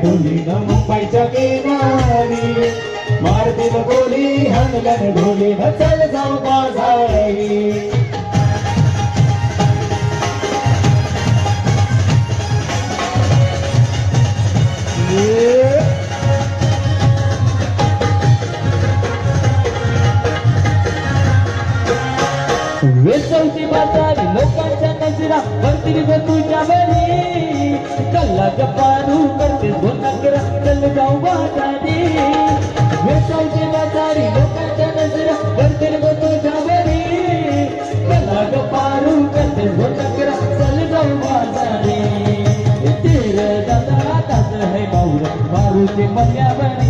सोरीला डोलीला मुंबईच्या किनारी. मारतीन गोली हरल्यान डोली नचल जाऊ बाजारी. वेचवती बाजारी लोकांच्या नजरा वरती तुझ्या बरी कल्ला पारू करते नकरा चल जाऊ बाजारी वेचवती बाजारी लोकांच्या नजरा वरती ग तुझ्या बरी कल्ला पारू करते नकरा चल जाऊ बाजारी तेर दादा ताज है बाऊर मारूचे मल्यावरी पोलियो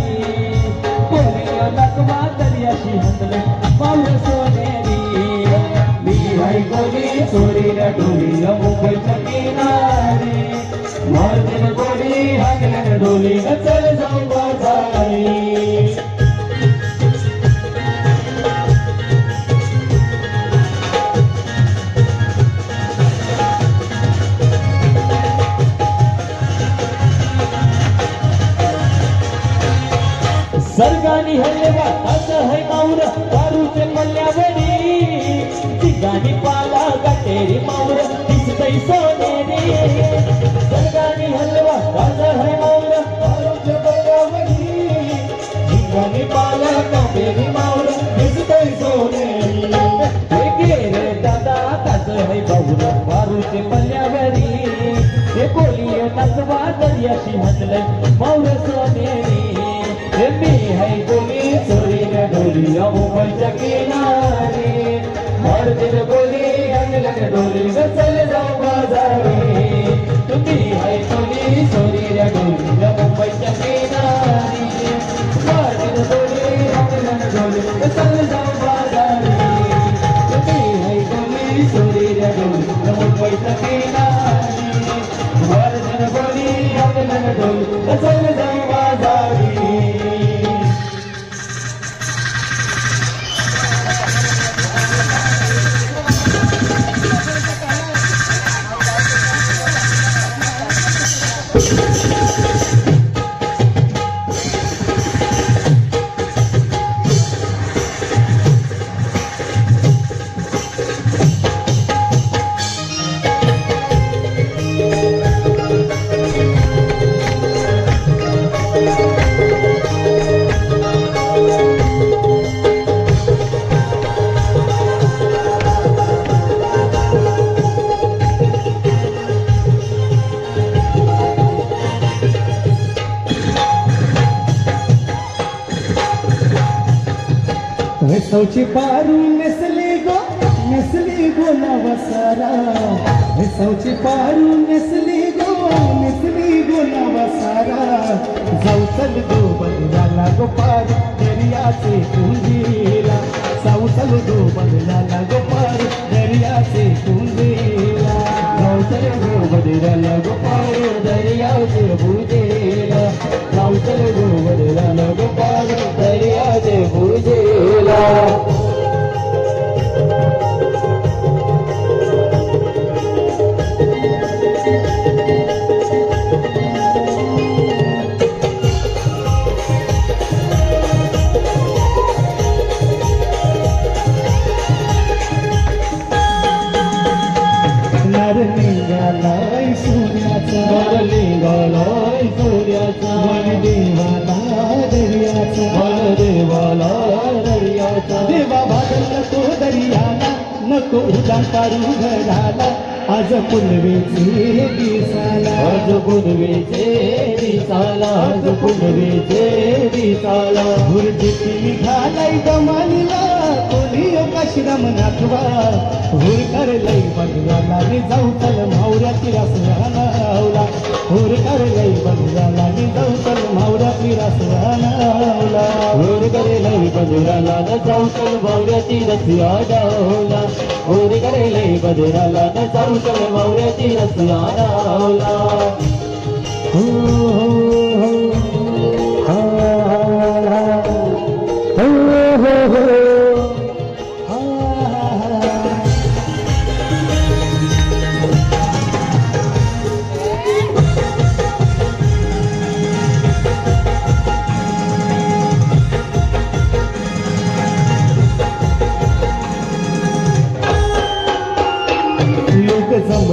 मारतीन गोली हरल्यान डोली जाऊ बाजारी सर्गानी हल्लेवा असं है माऊर दारूचे मल्ल्यावरी तिघानी पाला गाटेरी माऊर दिसतय सोनेरी. हे कोली नसवा दर्याशी हल्लय माऊर सोनेरी हे मी है कोली सोरीला डोलीला मुंबईच्या किनारी. मारतीन गोली हरल्यान डोली नचल जाऊ बाजारी. सौची पारू नेसली गो नेसली गो नवसारा सौची पारू नेसली गो नेसली गो नवसारा जाऊ गो बदलाला गो पार दर्याचे कुंजीला जाऊ गो बदलाला गो पार दर्याचे कुंजीला जाऊ गो बदलाला गो पार दर्याचे भुजेला घराला आज पुनवेचे दिसाला आज पुनवेचे दिसाला आज पुनवेचे दिसाला हुरजिती निघालाय दमानीला कोणी काश्रम नाथवा हुर करलई बंगाला नि जाऊ चल मावऱ्याची रसवाला हुर करलई बंगाला नि जाऊ चल मावऱ्याची रसवाला हुर बदराला न चौकल मावऱ्याची रसिया डावला गोरी करेले बदराला न चौकल मावऱ्याची रसिया हो हो हो.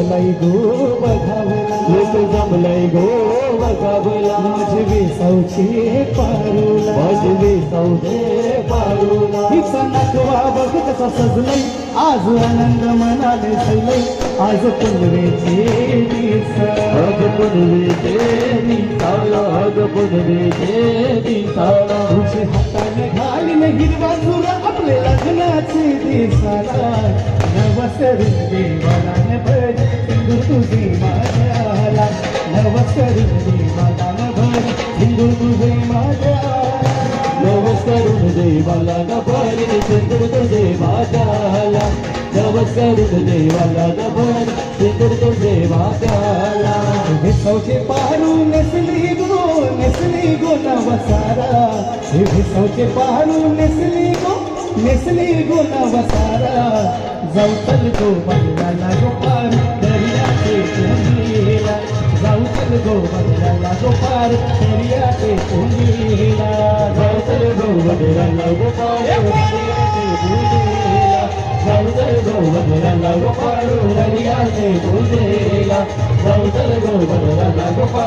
जमलाई गो बघावला. लोक जमलय गो बघावला. माझे वेसावचे पारुला. सौदे पारुला. नखवा बघ कसा सजलय. आज आनंद मनाले सैलय आज पुनवेचे अग पुनवेचे दिसाला अग पुनवेचे दिसाला तुझे हाताने घालीन हिरवा सुर आपले लग्नाचे दिसाला नवसरून देवाला भर हिंदू तुझे माझ्याला. नवसरून देवाला भर हिंदू तुझे माझ्याला. नमस्कारून देवाला भर हिंदू तुझे माझ्याला. नमस्कारून देवाला नभर सिंदूर तुझे माझ्याला. हे सौचे पारू नसली गो नेसली गो नवसारा हे सौचे पारू नेसली गो नेसली गो नवसारा जाऊतल गो बंगाला गो पार दर्याचे कोंडीला जाऊतल गो बंगाला गो पार दर्याचे कोंडीला जाऊतर गौवदराला गोपाळ जाऊतर दर्याचे गोपाळ दर्याचे दर्याचे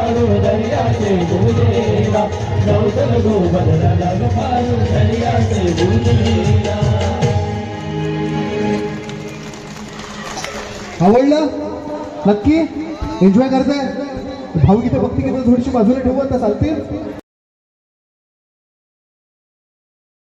आवडलं? नक्की? एन्जॉय करताय? भाऊ इथे भक्ती गीते थोडीशी बाजूला ठेवू आता चालतील?